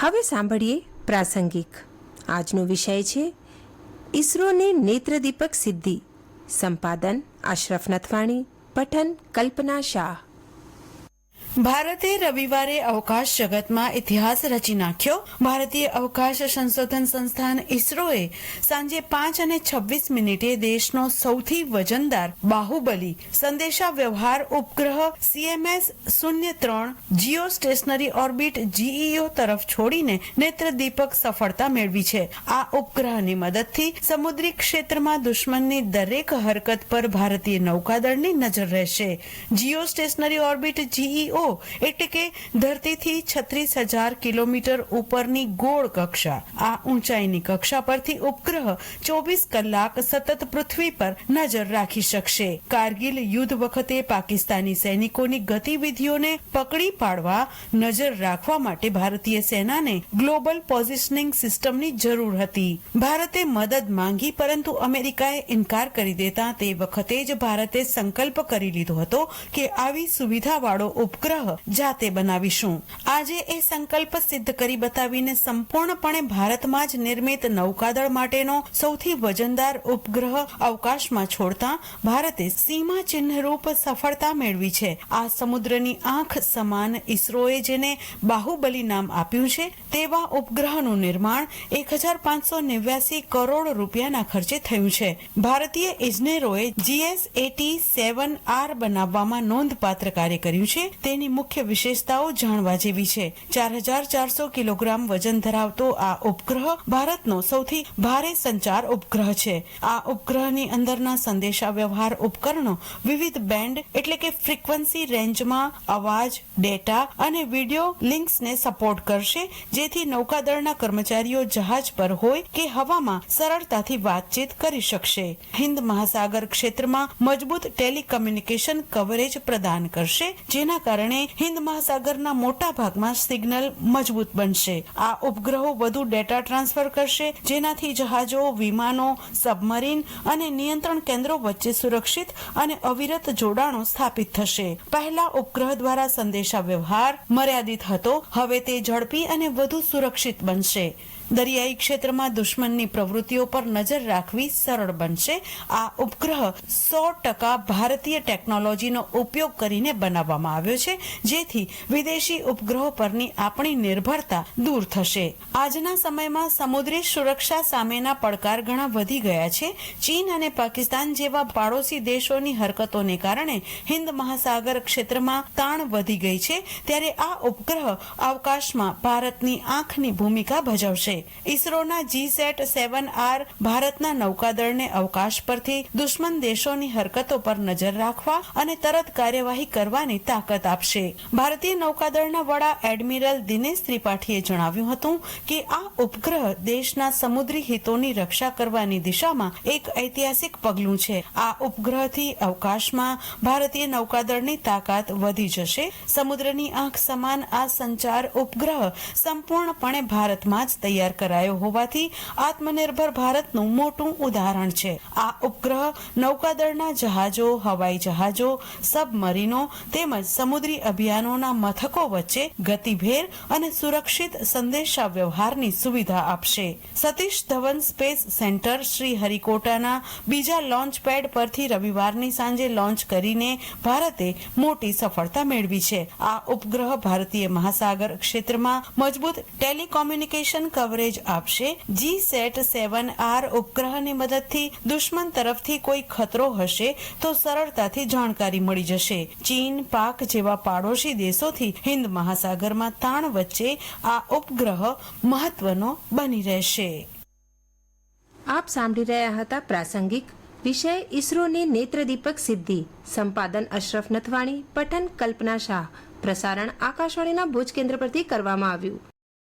હવે સાંભળીએ પ્રાસંગિક. આજનો વિષય છે, ઈસરોની નેત્રદીપક સિદ્ધિ. સંપાદન અશરફ નથવાણી, પઠન કલ્પના શાહ. ભારતે રવિવારે અવકાશ જગતમાં ઇતિહાસ રચી નાખ્યો. ભારતીય અવકાશ સંશોધન સંસ્થાન ઇસરોએ સાંજે પાંચ અને છવ્વીસ મિનિટે દેશનો સૌથી વજનદાર બાહુબલી સંદેશા વ્યવહાર ઉપગ્રહ સીએમએસ શૂન્ય ત્રણ જીઓ સ્ટેશનરી ઓર્બિટ જીઈઓ તરફ છોડીને નેત્રદીપક સફળતા મેળવી છે. આ ઉપગ્રહની મદદથી સમુદ્રી ક્ષેત્રમાં દુશ્મનની દરેક હરકત પર ભારતીય નૌકાદળની નજર રહેશે. જીઓ સ્ટેશનરી ઓર્બિટ જીઈઓ એટલે કે ધરતીથી છત્રીસ હજાર કિલોમીટર ઉપરની ગોળ કક્ષા. આ ઊંચાઈની કક્ષા પરથી ઉપગ્રહ ચોવીસ કલાક સતત પૃથ્વી પર નજર રાખી શકશે. કારગિલ યુદ્ધ વખતે પાકિસ્તાની સૈનિકોની ગતિવિધિઓને પકડી પાડવા નજર રાખવા માટે ભારતીય સેનાને ગ્લોબલ પોઝિશનિંગ સિસ્ટમની જરૂર હતી. ભારતે મદદ માંગી, પરંતુ અમેરિકાએ ઇનકાર કરી દેતા તે વખતે જ ભારતે સંકલ્પ કરી લીધો હતો કે આવી સુવિધાવાળો ઉપગ્રહ જાતે બનાવીશું. આજે એ સંકલ્પ સિદ્ધ કરી બતાવીને સંપૂર્ણપણે ભારતમાં જ નિર્મિત નૌકાદળ માટેનો સૌથી વજનદાર ઉપગ્રહ અવકાશમાં છોડતા ભારતે સીમા ચિહ્નરૂપ સફળતા મેળવી છે. આ સમુદ્રની આંખ સમાન ઇસરોએ જેને બાહુબલી નામ આપ્યું છે, તેવા ઉપગ્રહનું નિર્માણ એક હજાર પાંચસો નેવ્યાસી કરોડ રૂપિયાના ખર્ચે થયું છે. ભારતીય ઇજનેરોએ G S A T seven R બનાવવામાં નોંધપાત્ર કાર્ય કર્યું છે. તેની મુખ્ય વિશેષતાઓ જાણવા જેવી છે. ચાર હજાર ચારસો કિલોગ્રામ વજન ધરાવતો આ ઉપગ્રહ ભારતનો સૌથી ભારે સંચાર ઉપગ્રહ છે. આ ઉપગ્રહની અંદરના સંદેશા વ્યવહાર ઉપકરણો વિવિધ બેન્ડ એટલે કે ફ્રીક્વન્સી રેન્જમાં અવાજ, ડેટા અને વિડિયો લિંક્સને સપોર્ટ કરશે, જેથી નૌકાદળના કર્મચારીઓ જહાજ પર હોય કે હવામાં સરળતાથી વાતચીત કરી શકશે. હિન્દ મહાસાગર ક્ષેત્રમાં મજબૂત ટેલિકમ્યુનિકેશન કવરેજ પ્રદાન કરશે, જેના કારણે હિન્દ મહાસાગરના મોટા ભાગમાં સિગ્નલ મજબૂત બનશે. આ ઉપગ્રહો વધુ ડેટા ટ્રાન્સફર કરશે, જેનાથી જહાજો, વિમાનો, સબમરીન અને નિયંત્રણ કેન્દ્રો વચ્ચે સુરક્ષિત અને અવિરત જોડાણો સ્થાપિત થશે. પહેલા ઉપગ્રહ દ્વારા સંદેશા વ્યવહાર મર્યાદિત હતો, હવે તે ઝડપી અને વધુ સુરક્ષિત બનશે. દરિયાઈ ક્ષેત્રમાં દુશ્મનની પ્રવૃત્તિઓ પર નજર રાખવી સરળ બનશે. આ ઉપગ્રહ સો ટકા ભારતીય ટેકનોલોજીનો ઉપયોગ કરીને બનાવવામાં આવ્યો છે, જેથી વિદેશી ઉપગ્રહો પરની આપણી નિર્ભરતા દૂર થશે. આજના સમયમાં સમુદ્રી સુરક્ષા સામેના પડકાર ઘણા વધી ગયા છે. ચીન અને પાકિસ્તાન જેવા પાડોશી દેશોની હરકતોને કારણે હિન્દ મહાસાગર ક્ષેત્રમાં તાણ વધી ગઈ છે. ત્યારે આ ઉપગ્રહ અવકાશમાં ભારતની આંખની ભૂમિકા ભજવશે. ઇસરોના જી સેટ સેવન આર ભારતના નૌકાદળને અવકાશ પરથી દુશ્મન દેશોની હરકતો પર નજર રાખવા અને તરત કાર્યવાહી કરવાની તાકાત આપશે. ભારતીય નૌકાદળના વડા એડમિરલ દિનેશ ત્રિપાઠીએ જણાવ્યું હતું કે આ ઉપગ્રહ દેશના સમુદ્રી હિતોની રક્ષા કરવાની દિશામાં એક ઐતિહાસિક પગલું છે. આ ઉપગ્રહથી અવકાશમાં ભારતીય નૌકાદળની તાકાત વધી જશે. સમુદ્રની આંખ સમાન આ સંચાર ઉપગ્રહ સંપૂર્ણપણે ભારતમાં જ તૈયાર કરાયો હોવાથી આત્મનિર્ભર ભારતનું મોટું ઉદાહરણ છે. આ ઉપગ્રહ નૌકાદળના જહાજો, હવાઈ જહાજો, સબમરીનો તેમજ સમુદ્રી અભિયાનોના મથકો વચ્ચે ગતિભેર અને સુરક્ષિત સંદેશા વ્યવહારની સુવિધા આપશે. સતીશ ધવન સ્પેસ સેન્ટર શ્રી હરિકોટાના બીજા લોન્ચ પેડ પરથી રવિવારની સાંજે લોન્ચ કરીને ભારતે મોટી સફળતા મેળવી છે. આ ઉપગ્રહ ભારતીય મહાસાગર ક્ષેત્રમાં મજબૂત ટેલિકોમ્યુનિકેશન કવરેજ આપશે. જી સેટ સેવન આર ઉપગ્રહની મદદથી દુશ્મન તરફથી કોઈ ખતરો હશે તો સરળતાથી જાણકારી મળી જશે. ચીન, પાક જેવા પાડોશી દેશોથી હિન્દ મહાસાગરમાં તાણ વચ્ચે આ ઉપગ્રહ મહત્વનો બની રહેશે. આપ સાંભળી રહ્યા હતા પ્રાસંગિક વિષય ઈસરોની નેત્રદીપક સિદ્ધિ. સંપાદન અશરફ નથવાણી, પઠન કલ્પના શાહ. પ્રસારણ આકાશવાણીના ભુજ કેન્દ્ર પરથી કરવામાં આવ્યું.